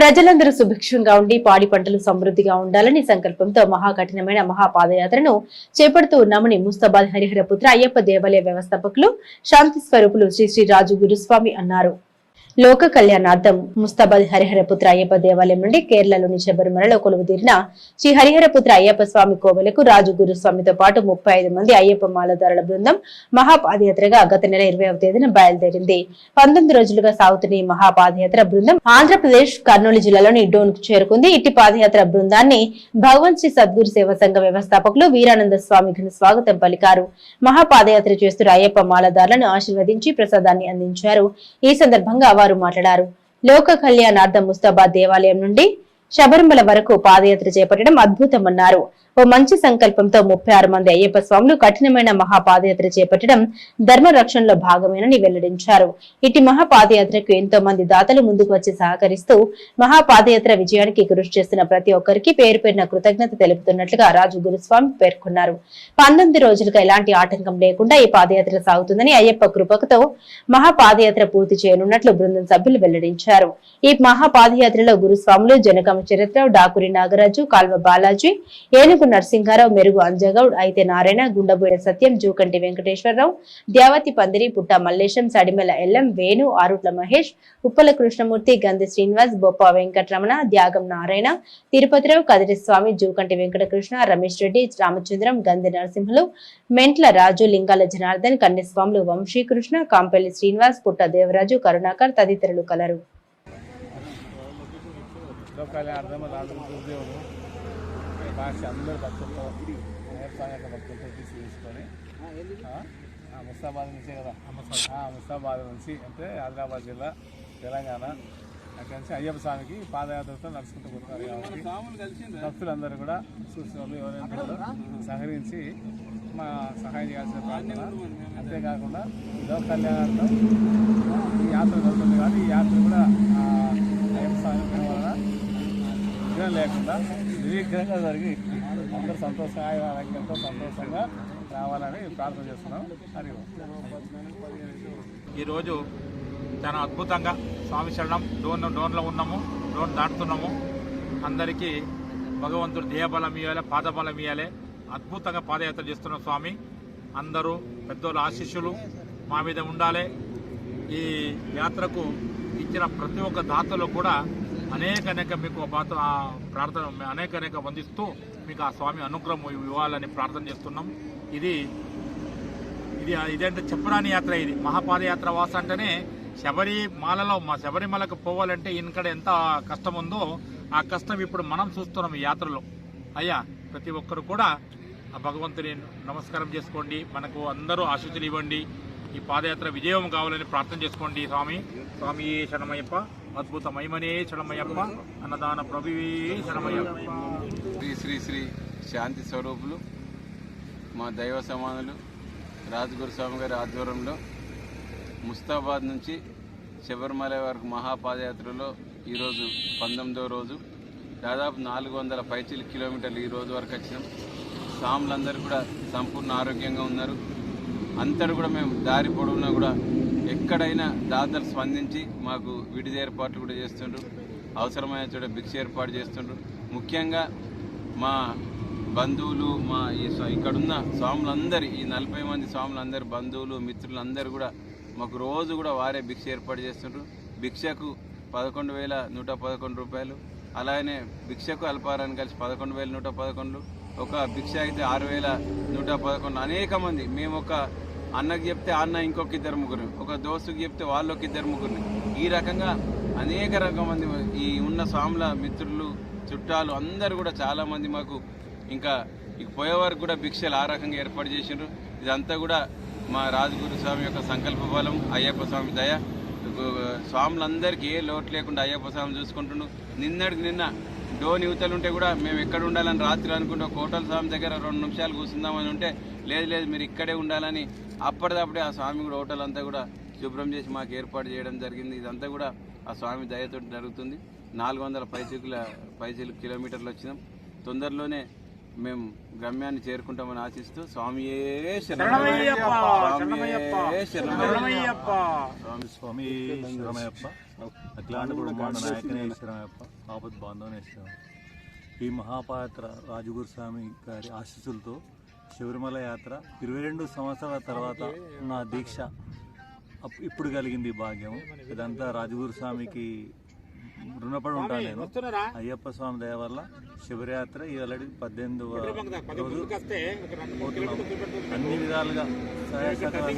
ప్రజలందరూ సుభిక్షంగా ఉండి పాడి పంటలు సమృద్ధిగా ఉండాలని సంకల్పంతో మహాకఠినమైన మహాపాదయాత్రను చేపడుతూ ఉన్నామని ముస్తాబాద్ హరిహర పుత్ర అయ్యప్ప దేవాలయ వ్యవస్థాపకులు శాంతి స్వరూపులు శ్రీ శ్రీ రాజు గురుస్వామి అన్నారు. లోక కళ్యాణార్థం ముస్తాబాద్ హరిహరపుత్ర అయ్యప్ప దేవాలయం నుండి కేరళలోని శబరిమలలో కొలువుదీరిన శ్రీ హరిహరపుత్ర అయ్యప్ప స్వామి కోవెలకు రాజు గురుస్వామితో పాటు ముప్పై ఐదు మంది అయ్యప్ప మాలధారుల బృందం మహాపాదయాత్రగా గత నెల ఇరవై తేదీన బయలుదేరింది. పంతొమ్మిది రోజులుగా సాగుతున్న ఈ మహాపాదయాత్ర బృందం ఆంధ్రప్రదేశ్ కర్నూలు జిల్లాలోని డోన్ చేరుకుంది. ఇట్టి పాదయాత్ర బృందాన్ని భగవన్ శ్రీ సద్గురు సేవ సంఘ వ్యవస్థాపకులు వీరానంద స్వామి ఘన స్వాగతం పలికారు. మహాపాదయాత్ర చేస్తున్న అయ్యప్ప మాలదారులను ఆశీర్వదించి ప్రసాదాన్ని అందించారు. ఈ సందర్భంగా వారు మాట్లాడారు. లోక కళ్యాణార్థం ముస్తాబాద్ దేవాలయం నుండి శబరిమల వరకు పాదయాత్ర చేపట్టడం అద్భుతమన్నారు. ఓ మంచి సంకల్పంతో ముప్పై ఆరు మంది అయ్యప్ప స్వాములు కఠినమైన మహాపాదయాత్ర చేపట్టడం ధర్మ రక్షణలో భాగమేనని వెల్లడించారు. ఇటు మహాపాదయాత్రకు ఎంతో మంది దాతలు ముందుకు వచ్చి సహకరిస్తూ మహాపాదయాత్ర విజయానికి కృషి చేస్తున్న ప్రతి ఒక్కరికి పేరు పేరున కృతజ్ఞత తెలుపుతున్నట్లుగా రాజు గురుస్వామి పేర్కొన్నారు. పంతొమ్మిది రోజులుగా ఎలాంటి ఆటంకం లేకుండా ఈ పాదయాత్ర సాగుతుందని అయ్యప్ప కృపకతో మహాపాదయాత్ర పూర్తి చేయనున్నట్లు బృందం సభ్యులు వెల్లడించారు. ఈ మహాపాదయాత్రలో గురుస్వాములు జనగామ చరిత్ర డాకురి నాగరాజు కాల్వ బాలాజీ ఏనుగు నరసింహారావు మెరుగు అంజగౌడ్ అయితే నారాయణ గుండబోయిన సత్యం జూకంటి వెంకటేశ్వరరావు ద్యావతి పందిరి పుట్ట మల్లేశం సడిమెల ఎల్లం వేణు ఆరుట్ల మహేష్ ఉప్పల కృష్ణమూర్తి గంధి శ్రీనివాస్ బొప్ప వెంకటరమణ త్యాగం నారాయణ తిరుపతిరావు కదిరి స్వామి జూకంటి వెంకటకృష్ణ రమేష్ రెడ్డి రామచంద్రం గంధి నరసింహులు మెంట్ల రాజు లింగాల జనార్దన్ కన్యస్వాములు వంశీకృష్ణ కాంపల్లి శ్రీనివాస్ పుట్ట దేవరాజు కరుణాకర్ తదితరులు కలరు. భాష అందరు భక్తులతో నేర్పాల యొక్క భక్తులతో తీసుకొని ముస్తాబాద్ నుంచే కదా. ముస్తాబాద్ నుంచి అంటే ఆదిలాబాద్ జిల్లా తెలంగాణ అక్కడి నుంచి అయ్యప్ప స్వామికి పాదయాత్రతో నడుచుకుంటూ పోతున్నారు కాబట్టి భక్తులందరూ కూడా చూసిన ఎవరైనా సహకరించి మా సహాయం చేయాల్సిన ప్రార్థన. అంతేకాకుండా ఈ లోక కళ్యాణార్థం ఈ యాత్ర జరుగుతుంది కాబట్టి ఈ యాత్ర కూడా ఆ, అయ్యప్ప స్వామి పేరు వలన లేకుండా నిర్విఘ్నంగా జరిగి అందరూ సంతోషంగా ఆయన ఆరోగ్యంతో సంతోషంగా రావాలని ప్రార్థన చేస్తున్నాం. హరి ఈరోజు చాలా అద్భుతంగా స్వామి శరణం డోన్ డోన్లో ఉన్నాము డోన్ దాటుతున్నాము. అందరికీ భగవంతుడు దేహబలం ఇవ్వాలి పాదబలం ఇవ్వాలి అద్భుతంగా పాదయాత్ర చేస్తున్నాం స్వామి. అందరూ పెద్దోళ్ళ ఆశీస్సులు మా మీద ఉండాలి. ఈ యాత్రకు ఇచ్చిన ప్రతి ఒక్క దాతలు కూడా అనేక అనేక మీకు పాత ప్రార్థన అనేక అనేక వందిస్తూ మీకు ఆ స్వామి అనుగ్రహం ఇవ్వాలని ప్రార్థన చేస్తున్నాం. ఇది ఇది ఇదంటే చెప్పరాని యాత్ర ఇది. మహాపాదయాత్ర వాస అంటేనే శబరిమాలలో మా శబరిమలకు పోవాలంటే ఇక్కడ ఎంత కష్టం ఉందో ఆ కష్టం ఇప్పుడు మనం చూస్తున్నాం ఈ యాత్రలో. అయ్యా ప్రతి ఒక్కరు కూడా ఆ భగవంతుని నమస్కారం చేసుకోండి. మనకు అందరూ ఆశీస్సులు ఇవ్వండి. ఈ పాదయాత్ర విజయం కావాలని ప్రార్థన చేసుకోండి స్వామి. స్వామి శరణమయ్యప్ప. అద్భుత మహిమనే అన్నదాన ప్రభువే శరణమయ్యప్ప శ్రీ శ్రీ శ్రీ శాంతి స్వరూపులు మా దైవ సమానులు రాజగురు స్వామి గారి ఆధ్వర్యంలో ముస్తాబాద్ నుంచి శబరిమల వరకు మహాపాదయాత్రలో ఈరోజు పంతొమ్మిదో రోజు దాదాపు నాలుగు వందల పైచిల కిలోమీటర్లు ఈ రోజు వరకు వచ్చినాం. స్వాములందరూ కూడా సంపూర్ణ ఆరోగ్యంగా ఉన్నారు. అంతటా కూడా మేము దారి పొడవునా కూడా ఎక్కడైనా దాతలు స్పందించి మాకు విడిది ఏర్పాట్లు కూడా చేస్తుండ్రు. అవసరమైన చోట భిక్ష ఏర్పాటు చేస్తుండ్రు. ముఖ్యంగా మా బంధువులు మా ఈ ఇక్కడున్న స్వాములందరి ఈ నలభై మంది స్వాములందరి బంధువులు మిత్రులందరూ కూడా మాకు రోజు కూడా వారే భిక్ష ఏర్పాటు చేస్తుండ్రు. భిక్షకు పదకొండు వేల నూట పదకొండు రూపాయలు. అలానే భిక్షకు అల్పారాన్ని కలిసి పదకొండు వేల నూట పదకొండు. ఒక భిక్ష అయితే ఆరు వేల నూట పదకొండు. అనేక మంది. మేము ఒక అన్నకి చెప్తే అన్న ఇంకొక ఇద్దరు ముగ్గురు ఒక దోస్తుకి చెప్తే వాళ్ళొక ఇద్దరు ముగ్గురిని. ఈ రకంగా అనేక రకం మంది ఈ ఉన్న స్వాముల మిత్రులు చుట్టాలు అందరూ కూడా చాలామంది మాకు ఇంకా ఇక పోయే వరకు కూడా భిక్షలు ఆ రకంగా ఏర్పాటు చేసిండ్రు. ఇదంతా కూడా మా రాజగురు స్వామి యొక్క సంకల్ప బలం అయ్యప్ప స్వామి దయ. స్వాములందరికీ ఏ లోటు లేకుండా అయ్యప్ప స్వామి చూసుకుంటుండు నిన్నటికి నిన్న డోన్ యువతలు ఉంటే కూడా మేము ఎక్కడ ఉండాలని రాత్రి అనుకుంటే ఒక హోటల్ స్వామి దగ్గర రెండు నిమిషాలు కూర్చుందామని ఉంటే లేదు లేదు మీరు ఇక్కడే ఉండాలని అప్పటిదప్పుడే ఆ స్వామి కూడా హోటల్ అంతా కూడా శుభ్రం చేసి మాకు ఏర్పాటు చేయడం జరిగింది. ఇదంతా కూడా ఆ స్వామి దయతో జరుగుతుంది. నాలుగు వందల పైచికుల పైచిలు కిలోమీటర్లు వచ్చినాం. తొందరలోనే మేము గమ్యాన్ని చేరుకుంటామని ఆశిస్తూ స్వామియే శరణమయ్యప్ప స్వామి స్వామి శరణమయ్యప్ప. అఖిలాండ బ్రహ్మాండ నాయకనే శరణమయ్యప్ప. ఆపద్ బాంధవనేశ్వరం ఈ మహాపాత్ర రాజగురు స్వామి గారి ఆశీస్సులతో శబరిమల యాత్ర ఇరవై రెండు సంవత్సరాల తర్వాత నా దీక్ష ఇప్పుడు కలిగింది భాగ్యం. ఇదంతా రాజగురు స్వామికి రుణపడి ఉంటాను నేను. అయ్యప్ప స్వామి దయ వల్ల శివరాత్రి ఇవాళ పద్దెనిమిది రోజు అన్ని విధాలుగా సహాయ స్వామి